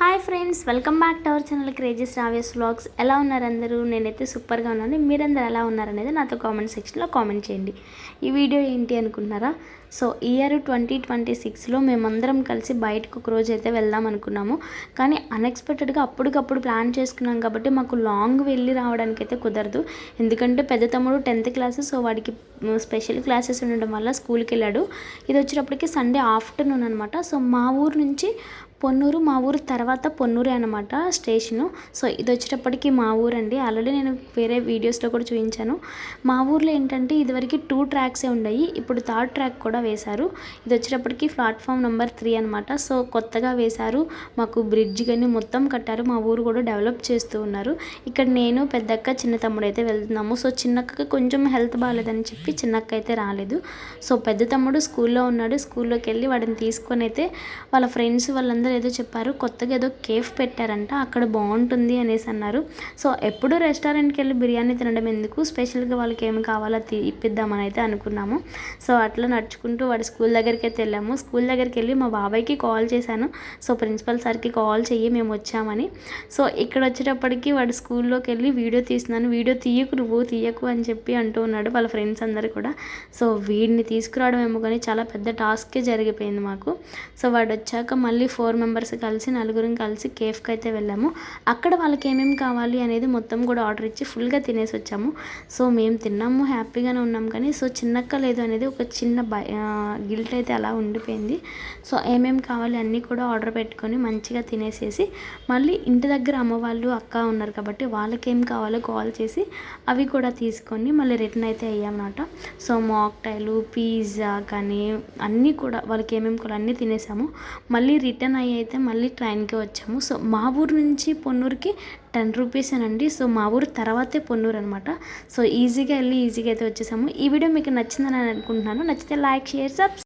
Hi friends welcome back to our channel crazies raves vlogs ఎలా ఉన్నారు అందరూ? నేనైతే సూపర్గా ఉన్నాను. మీరందరూ ఎలా ఉన్నారనేది నాతో కామెంట్ సెక్షన్లో కామెంట్ చేయండి. ఈ వీడియో ఏంటి అనుకుంటున్నారా? సో ఇయర్ ట్వంటీ ట్వంటీ సిక్స్లో మేమందరం కలిసి బయటకు ఒక రోజు అయితే వెళ్దాం అనుకున్నాము. కానీ అన్ఎక్స్పెక్టెడ్గా అప్పటికప్పుడు ప్లాన్ చేసుకున్నాం కాబట్టి మాకు లాంగ్ వెళ్ళి రావడానికి అయితే కుదరదు. ఎందుకంటే పెద్ద తమ్ముడు టెన్త్ క్లాస్ సో వాడికి స్పెషల్ క్లాసెస్ ఉండడం వల్ల స్కూల్కి వెళ్ళాడు. ఇది వచ్చేటప్పటికి సండే ఆఫ్టర్నూన్ అనమాట సో మా ఊరు నుంచి పొన్నూరు మా ఊరు తర్వాత పొన్నూరే అనమాట స్టేషను సో ఇది వచ్చేటప్పటికి మా ఊరండి. ఆల్రెడీ నేను వేరే వీడియోస్లో కూడా చూపించాను. మా ఊర్లో ఏంటంటే ఇదివరకు టూ ట్రాక్సే ఉన్నాయి ఇప్పుడు థర్డ్ ట్రాక్ కూడా వేశారు. ఇది వచ్చేటప్పటికి ప్లాట్ఫామ్ నెంబర్ త్రీ అనమాట సో కొత్తగా వేశారు. మాకు బ్రిడ్జ్ కానీ మొత్తం కట్టారు. మా ఊరు కూడా డెవలప్ చేస్తూ ఉన్నారు. ఇక్కడ నేను పెద్దక్క చిన్న తమ్ముడు అయితే వెళ్తున్నాము. సో చిన్నక్కకి కొంచెం హెల్త్ బాగాలేదని చెప్పి చిన్నక్క అయితే రాలేదు. సో పెద్ద తమ్ముడు స్కూల్లో ఉన్నాడు. స్కూల్లోకి వెళ్ళి వాడిని తీసుకొని అయితే వాళ్ళ ఫ్రెండ్స్ వాళ్ళందరూ ఏదో చెప్పారు. కొత్తగా ఏదో కేఫ్ పెట్టారంట. అక్కడ బాగుంటుంది అనేసి అన్నారు. సో ఎప్పుడు రెస్టారెంట్కి వెళ్ళి బిర్యానీ తినడం ఎందుకు? స్పెషల్గా వాళ్ళకి ఏమి కావాలో ఇప్పిద్దామని అయితే అనుకున్నాము. సో అట్లా నడుచుకుంటూ వాడి స్కూల్ దగ్గరికి అయితే వెళ్ళాము. స్కూల్ దగ్గరికి వెళ్ళి మా బాబాయ్కి కాల్ చేశాను. సో ప్రిన్సిపల్ సార్కి కాల్ చెయ్యి మేము వచ్చామని. సో ఇక్కడ వచ్చేటప్పటికి వాడు స్కూల్లోకి వెళ్ళి వీడియో తీస్తున్నాను. వీడియో తీయకు నువ్వు తీయకు అని చెప్పి అంటూ ఉన్నాడు. వాళ్ళ ఫ్రెండ్స్ అందరు కూడా. సో వీడిని తీసుకురావడం ఏమో కానీ చాలా పెద్ద టాస్కే జరిగిపోయింది మాకు. సో వాడు వచ్చాక మళ్ళీ ఫోర్ మెంబర్స్ కలిసి నలుగురం కలిసి కేఫ్కి అయితే వెళ్ళాము. అక్కడ వాళ్ళకి ఏమేమి కావాలి అనేది మొత్తం కూడా ఆర్డర్ ఇచ్చి ఫుల్గా తినేసి వచ్చాము. సో మేము తిన్నాము హ్యాపీగానే ఉన్నాం కానీ సో చిన్నక్క లేదు అనేది ఒక చిన్న గిల్ట్ అయితే అలా ఉండిపోయింది. సో ఏమేమి కావాలి అన్నీ కూడా ఆర్డర్ పెట్టుకొని మంచిగా తినేసేసి మళ్ళీ ఇంటి దగ్గర అమ్మ వాళ్ళు అక్క ఉన్నారు కాబట్టి వాళ్ళకి ఏం కావాలో కాల్ చేసి అవి కూడా తీసుకొని మళ్ళీ రిటర్న్ అయితే అయ్యామన్నమాట. సో మాక్టైలు పిజ్జా కానీ అన్నీ కూడా వాళ్ళకి ఏమేమి కూడా అన్నీ తినేసాము. మళ్ళీ రిటర్న్ అయ్యి అయితే మళ్ళీ ట్రైన్కి వచ్చాము. సో మా ఊరు నుంచి పొన్నూరుకి టెన్ రూపీస్ అండి సో మా ఊరు తర్వాతే పొన్నూరు అనమాట సో ఈజీగా వెళ్ళి ఈజీగా అయితే వచ్చేసాము. ఈ వీడియో మీకు నచ్చిందని అనుకుంటున్నాను. నచ్చితే లైక్ షేర్ సబ్స్